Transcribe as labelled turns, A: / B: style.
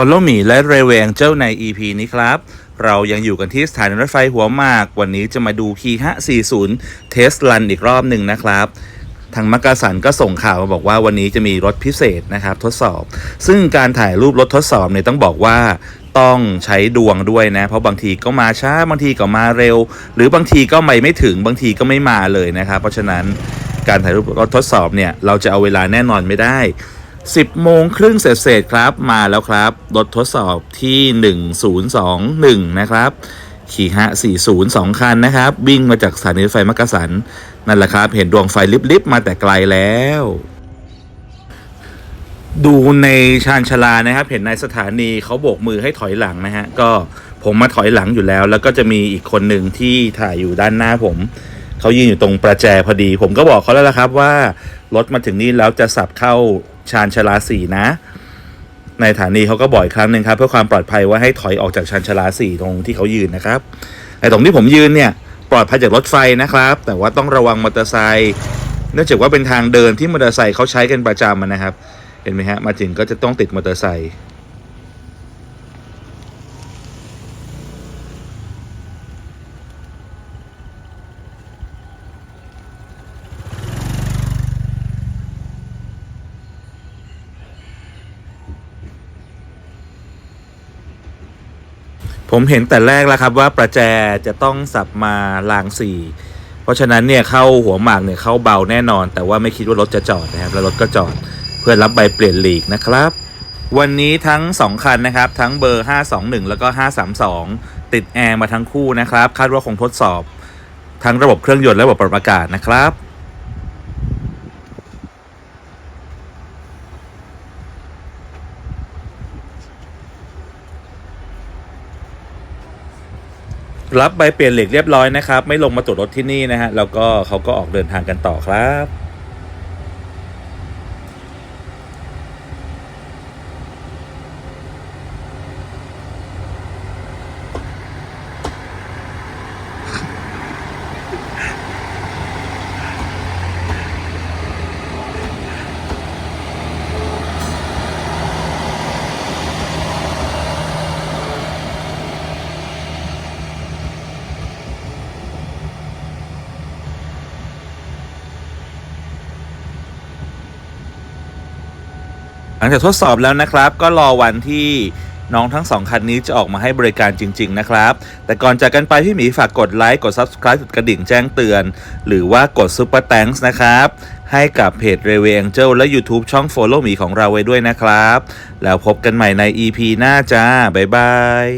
A: Follow Me และ r a i l w a y Angel ใน EP นี้ครับ เรายังอยู่กันที่สถานีรถไฟหัวหมาก วันนี้จะมาดูคีฮะ40 Test Run อีกรอบหนึ่งนะครับทางมักกะสันก็ส่งข่าวมาบอกว่าวันนี้จะมีรถพิเศษนะครับทดสอบ ซึ่งการถ่ายรูปรถทดสอบเนี่ยต้องบอกว่าต้องใช้ดวงด้วยนะ เพราะบางทีก็มาช้าบางทีก็มาเร็ว หรือบางทีก็ไม่ไม่ถึงบางทีก็ไม่มาเลยนะครับ เพราะฉะนั้นการถ่ายรูปรถทดสอบเนี่ยเราจะเอาเวลาแน่นอนไม่ได้ 10 โมงครึ่งเศษๆครับมาแล้วครับรถทดสอบที่ 1021 นะครับขี่ฮะ402 คันนะครับ วิ่งมาจากสถานีรถไฟมักกะสัน นั่นแหละครับ เห็นดวงไฟลิบๆ มาแต่ไกลแล้ว ดูในชานชลานะครับ เห็นในสถานีเขาโบกมือให้ถอยหลังนะฮะ ก็ผมมาถอยหลังอยู่แล้ว แล้วก็จะมีอีกคนหนึ่งที่ถ่ายอยู่ด้านหน้าผม เขายืนอยู่ตรงประแจพอดี ผมก็บอกเขาแล้วละครับว่า รถมาถึงนี่แล้วจะสับเข้า ชานชลาสี่นะ ในฐานีเขาก็บ่อยครั้งหนึ่งครับ เพื่อความปลอดภัยว่าให้ถอยออกจากชานชลาสี่ตรงที่เขายืนนะครับไอ้ตรงที่ผมยืนเนี่ยปลอดภัยจากรถไฟนะครับ แต่ว่าต้องระวังมอเตอร์ไซค์เนื่องจากว่าเป็นทางเดินที่มอเตอร์ไซค์เขาใช้กันประจำนะครับ เห็นไหมฮะมาถึงก็จะต้องติดมอเตอร์ไซค์ ผมเห็นแต่แรกแล้วครับว่าประแจจะต้องสับมาลางสี่เพราะฉะนั้นเนี่ยเข้าหัวหมากเนี่ยเข้าเบาแน่นอน แต่ว่าไม่คิดว่ารถจะจอดนะครับ แล้วรถก็จอดเพื่อรับใบเปลี่ยนหลีกนะครับ วันนี้ทั้ง 2 คันนะครับ ทั้งเบอร์ 521 แล้วก็ 532 ติดแอร์มาทั้งคู่นะครับ คาดว่าคงทดสอบ ทั้งระบบเครื่องยนต์และระบบปรับอากาศนะครับ รับใบเปลี่ยนเหล็กเรียบร้อยนะครับ ไม่ลงมาตรวจรถที่นี่นะฮะแล้วก็เขาก็ออกเดินทางกันต่อครับ หลังจากทดสอบแล้วนะครับ ก็รอวันที่น้องทั้งสองคันนี้จะออกมาให้บริการจริง ๆ นะครับ แต่ก่อนจากกันไปพี่หมีฝากกดไลค์กด Subscribe กดกระดิ่งแจ้งเตือน หรือว่ากด Super Thanks นะครับ ให้กับเพจ r e v e Angel และ YouTube ช่อง Follow หมีของเราไว้ด้วยนะครับ แล้วพบกันใหม่ใน EP หน้าจ้า บ๊ายบาย